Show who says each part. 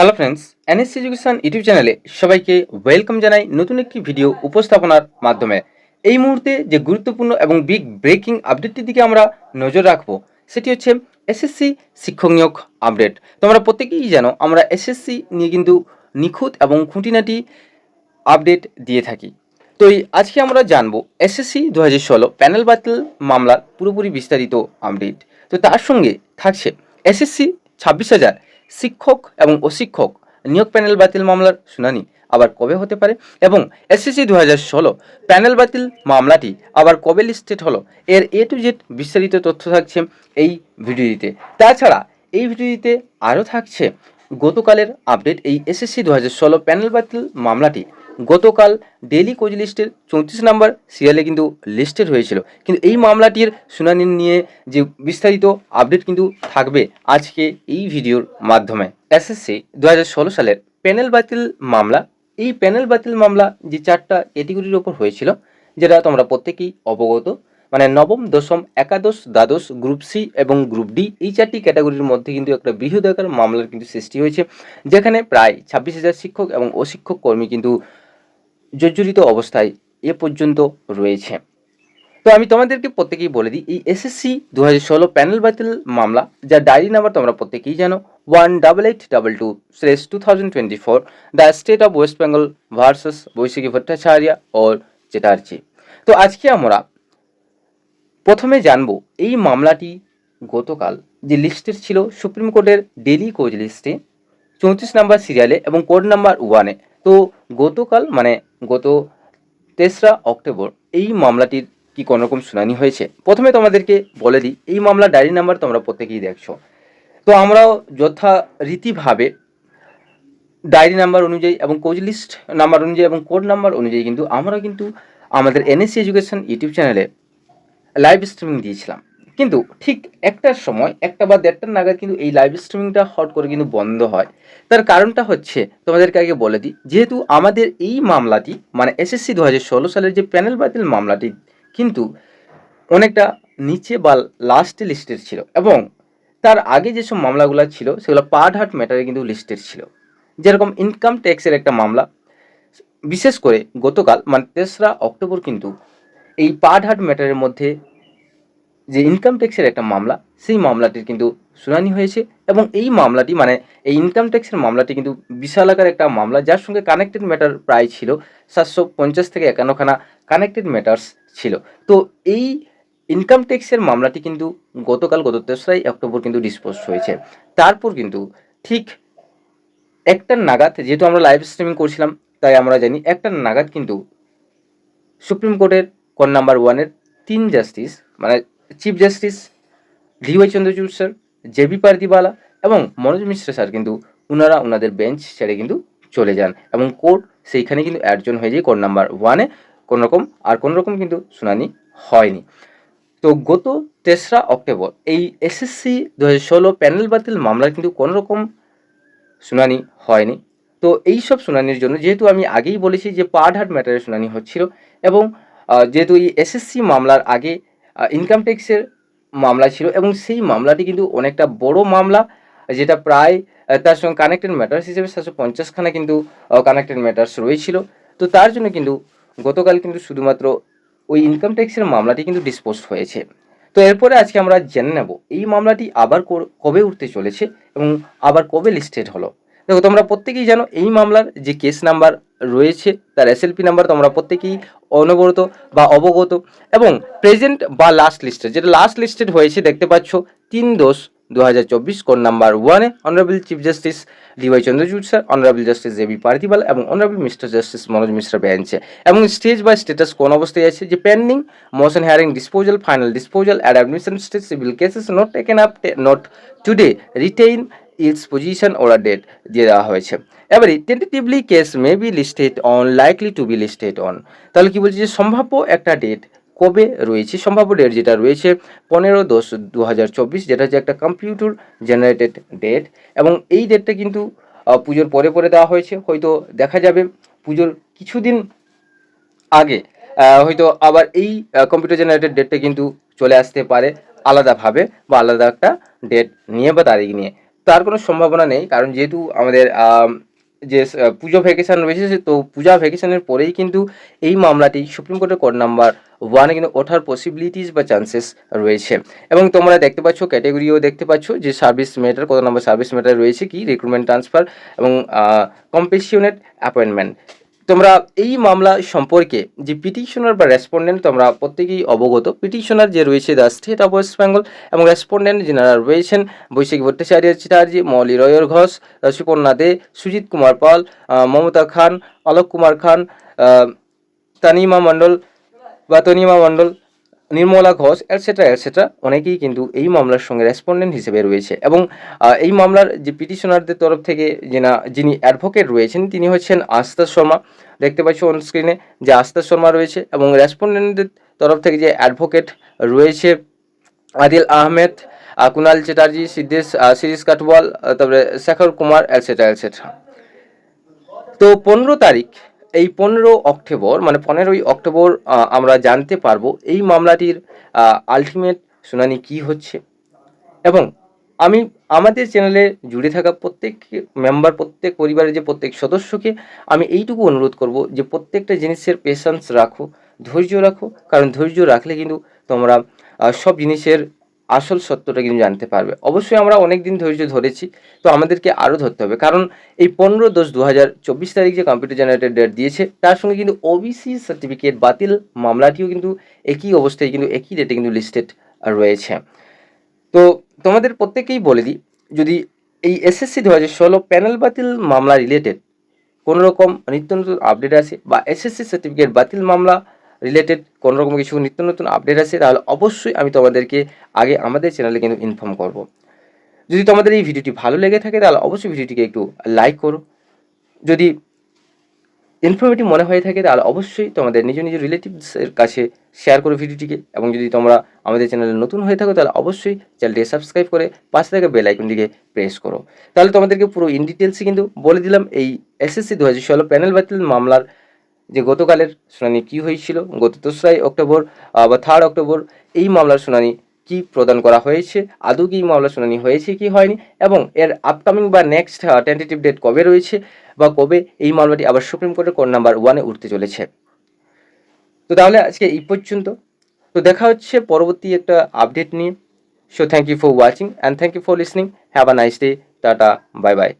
Speaker 1: Hello friends NSC education YouTube চ্যানেলে সবাইকে welcome জানাই নতুন একটি ভিডিও উপস্থাপনার মাধ্যমে। এই মুহূর্তে যে গুরুত্বপূর্ণ এবং বিগ ব্রেকিং আপডেটটির দিকে আমরা নজর রাখব, সেটি হচ্ছে এসএসসি শিক্ষক নিয়োগ আপডেট তোমরা প্রত্যেকেই জানো, আমরা এসএসসি নিয়ে কিন্তু নিখুঁত এবং খুঁটিনাটি আপডেট দিয়ে থাকি। তো এই আজকে আমরা জানব এসএসসি দু হাজার ষোলো প্যানেল বাতিল মামলার পুরোপুরি বিস্তারিত আপডেট তো তার সঙ্গে থাকছে এসএসসি ছাব্বিশ হাজার শিক্ষক এবং অশিক্ষক নিয়োগ প্যানেল বাতিল মামলার শুনানি আবার কবে হতে পারে এবং এসএসসি দু হাজার ষোলো প্যানেল বাতিল মামলাটি আবার কবে লিস্টেড হলো? এর এ টু জেড বিস্তারিত তথ্য থাকছে এই ভিডিওটিতে। তাছাড়া এই ভিডিওটিতে আরও থাকছে গতকালের আপডেট এই এসএসসি দু হাজার ষোলো প্যানেল বাতিল মামলাটি। গতকাল ডেলি কোচ লিস্টের চৌত্রিশ নম্বর সিরিয়ালে কিন্তু লিস্টেড হয়েছিল। কিন্তু এই মামলাটির শুনানি নিয়ে যে বিস্তারিত আপডেট কিন্তু থাকবে আজকে এই ভিডিওর মাধ্যমে। এসএসসি দু ষোলো সালের প্যানেল বাতিল মামলা, এই প্যানেল বাতিল মামলা যে চারটা ক্যাটেগরির ওপর হয়েছিল, যেটা তোমরা প্রত্যেকেই অবগত মানে নবম, দশম, একাদশ, দ্বাদশ গ্রুপ সি এবং গ্রুপ ডি এই চারটি ক্যাটাগরির মধ্যে কিন্তু একটা বৃহদাকার মামলার কিন্তু সৃষ্টি হয়েছে, যেখানে প্রায় ছাব্বিশ হাজার শিক্ষক এবং অশিক্ষক কর্মী কিন্তু জর্জরিত অবস্থায় এ পর্যন্ত রয়েছে। তো আমি তোমাদেরকে প্রত্যেকেই বলে দিই, এই এসএসসি দু ষোলো প্যানেল বাতিল মামলা, যার ডায়েরি নাম্বার তোমরা প্রত্যেকেই জানো one double eight double two slash two thousand twenty four the state of West Bengal versus Baishakhi Bhattacharya or Chatterjee তো আজকে আমরা প্রথমে জানব, এই মামলাটি গতকাল যে লিস্টের ছিল, সুপ্রিম কোর্টের ডেলি কোচ লিস্টে চৌত্রিশ নাম্বার সিরিয়ালে এবং কোড নাম্বার ওয়ানে তো গতকাল মানে গত তেসরা অক্টোবর এই মামলাটির কি কোনো রকম শুনানি হয়েছে? প্রথমে তোমাদেরকে বলে দিই, এই মামলা ডায়েরি নাম্বার তোমরা প্রত্যেকেই দেখছ। তো আমরাও যথারীতিভাবে ডায়েরি নাম্বার অনুযায়ী এবং কোচ লিস্ট নাম্বার অনুযায়ী এবং কোড নাম্বার অনুযায়ী কিন্তু আমরা কিন্তু আমাদের এনএসসি এডুকেশন ইউটিউব চ্যানেলে লাইভ স্ট্রিমিং দিয়েছিলাম। কিন্তু ঠিক একটার সময়, একটা বা দেড়টার নাগাদ কিন্তু এই লাইভ স্ট্রিমিংটা হট করে কিন্তু বন্ধ হয়। তার কারণটা হচ্ছে, তোমাদেরকে আগে বলে দিই, যেহেতু আমাদের এই মামলাটি মানে এসএসসি দু হাজার ষোলো সালের যে প্যানেল বাতিল মামলাটি, কিন্তু অনেকটা নিচে বা লাস্টে লিস্টেড ছিল এবং তার আগে যেসব মামলাগুলো ছিল, সেগুলো পার্ট হার্ট ম্যাটারে কিন্তু লিস্টেড ছিল। যেরকম ইনকাম ট্যাক্সের একটা মামলা, বিশেষ করে গতকাল মানে তেসরা অক্টোবর কিন্তু এই পার্ট হার্ট ম্যাটারের মধ্যে যে ইনকাম ট্যাক্সের একটা মামলা, সেই মামলাটির কিন্তু শুনানি হয়েছে এবং এই মামলাটি মানে এই ইনকাম ট্যাক্সের মামলাটি কিন্তু বিশাল আকার একটা মামলা, যার সঙ্গে কানেক্টেড ম্যাটার প্রায় ছিল সাতশো পঞ্চাশ থেকে একান্নখানা কানেক্টেড ম্যাটার্স ছিল। তো এই ইনকাম ট্যাক্সের মামলাটি কিন্তু গতকাল, গত তেসরাই অক্টোবর কিন্তু ডিসপোজ হয়েছে। তারপর কিন্তু ঠিক একটার নাগাদ, যেহেতু আমরা লাইভ স্ট্রিমিং করছিলাম, তাই আমরা জানি একটা নাগাদ কিন্তু সুপ্রিম কোর্টের কোন নাম্বার ওয়ানের তিন জাস্টিস মানে chief justice D Y Chandrachud sir JB Pardiwala এবং মনোজ মিশ্র স্যার কিন্তু ওনারা ওনাদের বেঞ্চ ছেড়ে কিন্তু চলে যান এবং কোর্ট সেইখানে কিন্তু অ্যাডজন হয়ে যায় কোর্ট নাম্বার ওয়ানে কোনো রকম আর কোনো রকম কিন্তু শুনানি হয়নি। তো গত তেসরা অক্টোবর এই এসএসসি দু হাজার ষোলো প্যানেল বাতিল মামলার কিন্তু কোনো রকম শুনানি হয়নি। তো এই সব শুনানির জন্য যেহেতু আমি আগেই বলেছি যে পার্ট হার্ট ম্যাটারের শুনানি হচ্ছিল এবং যেহেতু এই এসএসসি মামলার আগে ইনকাম ট্যাক্সের মামলা ছিল এবং সেই মামলাটি কিন্তু অনেকটা বড় মামলা, যেটা প্রায় তার সঙ্গে কানেক্টেড ম্যাটার্স হিসেবে সাতশো পঞ্চাশখানা কিন্তু কানেক্টেড ম্যাটার্স রয়েছিল। তো তার জন্য কিন্তু গতকাল কিন্তু শুধুমাত্র ওই ইনকাম ট্যাক্সের মামলাটি কিন্তু ডিসপোজ হয়েছে। তো এরপরে আজকে আমরা জেনে নেব, এই মামলাটি আবার কবে উঠতে চলেছে এবং আবার কবে লিস্টেড হলো। দেখো, তোমরা প্রত্যেকেই জানো, এই মামলার যে কেস নাম্বার রয়েছে, তার এসএলপি নাম্বার তোমরা প্রত্যেকেই অনবরত বা অবগত। এবং প্রেজেন্ট বা লাস্ট লিস্টেড যেটা লাস্ট লিস্টেড হয়েছে, দেখতে পাচ্ছ, তিন দোষ দু হাজার চব্বিশ কোন নাম্বার ওয়ানে honourable chief justice DY Chandrachud sir honourable justice J B Pardiwala এবং honourable mister justice Manoj Mishra বেঞ্চে। এবং স্টেজ বাই স্টেটাস কোন অবস্থায় আছে? যে pending motion hearing disposal final disposal ad admission stage civil cases not taken up not today retain its position ওরা date দিয়ে দেওয়া হয়েছে। এবারে tentatively case may be listed on likely to be listed on তাহলে কি বলছে যে সম্ভাব্য একটা ডেট কবে রয়েছে? সম্ভাব্য ডেট যেটা রয়েছে পনেরো দশ দু যেটা হচ্ছে একটা কম্পিউটার জেনারেটেড ডেট এবং এই ডেটটা কিন্তু পুজোর পরে পরে দেওয়া হয়েছে। হয়তো দেখা যাবে পুজোর কিছুদিন আগে হয়তো আবার এই কম্পিউটার জেনারেটেড ডেটটা কিন্তু চলে আসতে পারে আলাদাভাবে বা আলাদা একটা ডেট নিয়ে বা তারিখ নিয়ে। তার কোনো সম্ভাবনা নেই কারণ যেহেতু আমাদের আম, যে পুজো ভ্যাকেশন রয়েছে তো পূজা ভ্যাকেশনের পরেই কিন্তু এই মামলাটি সুপ্রিম কোর্টের কোর্ট নাম্বার ওয়ানে কিন্তু ওঠার পসিবিলিটিস বা চান্সেস রয়েছে। এবং তোমরা দেখতে পাচ্ছ ক্যাটেগরিও দেখতে পাচ্ছ যে সার্ভিস মেটার কত নাম্বার সার্ভিস মেটার রয়েছে কি রিক্রুটমেন্ট ট্রান্সফার এবং কম্পেশনের অ্যাপয়েন্টমেন্ট তোমরা এই মামলা সম্পর্কে যে পিটিশনার বা রেসপন্ডেন্ট তোমরা প্রত্যেকেই অবগত। পিটিশনার যে রয়েছে the state of West Bengal এবং রেসপন্ডেন্ট যারা রয়েছেন, বৈশাখী ভট্টাচার্য, চ্যাটার্জি, মৌলি রয়র ঘোষ, সুপর্ণা দে, সুজিত কুমার পাল মমতা খান অলোক কুমার খান তানিমা মণ্ডল বা তনিমা মণ্ডল নির্মলা ঘোষ এটসেট্রা এটসেট্রা অনেকেই কিন্তু এই মামলার সঙ্গে রেসপন্ডেন্ট হিসেবে রয়েছে। এবং এই মামলার যে পিটিশনারদের তরফ থেকে যিনা যিনি অ্যাডভোকেট রয়েছেন তিনি হচ্ছেন আস্তা শর্মা। দেখতে পাচ্ছি অন স্ক্রিনে যে আস্তা শর্মা রয়েছে এবং রেসপন্ডেন্টদের তরফ থেকে যে অ্যাডভোকেট রয়েছে আদিল আহমেদ আহ, কুনাল চ্যাটার্জি সিদ্ধেশ শিরিষ কাটওয়াল তারপরে শেখর কুমার এটসেট্রা এটসেট্রা তো পনেরো তারিখ এই পনেরো অক্টোবর মানে পনেরোই অক্টোবর আমরা জানতে পারব এই মামলাটির আলটিমেট শুনানি কি হচ্ছে। এবং আমি, আমাদের চ্যানেলে জুড়ে থাকা প্রত্যেক মেম্বার প্রত্যেক পরিবারের যে প্রত্যেক সদস্যকে আমি এইটুকু অনুরোধ করব যে প্রত্যেকটা জিনিসের পেশেন্স রাখো, ধৈর্য রাখো। কারণ ধৈর্য রাখলে কিন্তু তোমরা সব জিনিসের আসল সত্যটা কিন্তু জানতে পারবে। অবশ্যই আমরা অনেক দিন ধৈর্য ধরেছি, তো আমাদেরকে আরও ধরতে হবে। কারণ এই পনেরো দশ দু হাজার চব্বিশ তারিখ যে কম্পিউটার জেনারেটেড ডেট দিয়েছে, তার সঙ্গে কিন্তু ওবিসি সার্টিফিকেট বাতিল মামলাটিও কিন্তু একই অবস্থায় কিন্তু একই ডেটে কিন্তু লিস্টেড রয়েছে। তো তোমাদের প্রত্যেকেই বলে দিই, যদি এই এসএসসি দু হাজার ষোলো প্যানেল বাতিল মামলা রিলেটেড কোনো রকম নিত্য নতুন আপডেট আছে বা এসএসসি সার্টিফিকেট বাতিল মামলা রিলেটেড কোনো রকম কিছু নিত্য নতুন আপডেট আছে, তাহলে অবশ্যই আমি তোমাদেরকে আগে আমাদের চ্যানেলে কিন্তু ইনফর্ম করব। যদি তোমাদের এই ভিডিওটি ভালো লেগে থাকে, তাহলে অবশ্যই ভিডিওটিকে একটু লাইক করো। যদি ইনফরমেটিভ মনে হয়ে থাকে, তাহলে অবশ্যই তোমাদের নিজ নিজ রিলেটিভসের কাছে শেয়ার করো ভিডিওটিকে এবং যদি তোমরা আমাদের চ্যানেলে নতুন হয়ে থাকো, তাহলে অবশ্যই চ্যানেলটিকে সাবস্ক্রাইব করে পাশে থাকা বেল আইকনটিকে প্রেস করো। তাহলে তোমাদেরকে পুরো ইন ডিটেলসে কিন্তু বলে দিলাম, এই এসএসসি দু হাজার ষোলো প্যানেল বাতিল মামলার যে গতকালের শুনানি কী হয়েছিল? গত দোসরাই অক্টোবর বা থার্ড অক্টোবর এই মামলার শুনানি কি প্রদান করা হয়েছে? আদৌ কি এই মামলার শুনানি হয়েছে কি হয়নি? এবং এর আপকামিং বা নেক্সট টেন্টেটিভ ডেট কবে রয়েছে? বা কবে এই মামলাটি আবার সুপ্রিম কোর্টের কোর্ট নাম্বার ওয়ানে উঠতে চলেছে? তো তাহলে আজকে এই পর্যন্ত। তো দেখা হচ্ছে পরবর্তী একটা আপডেট নিয়ে। So thank you for watching and thank you for listening have a nice day tata bye bye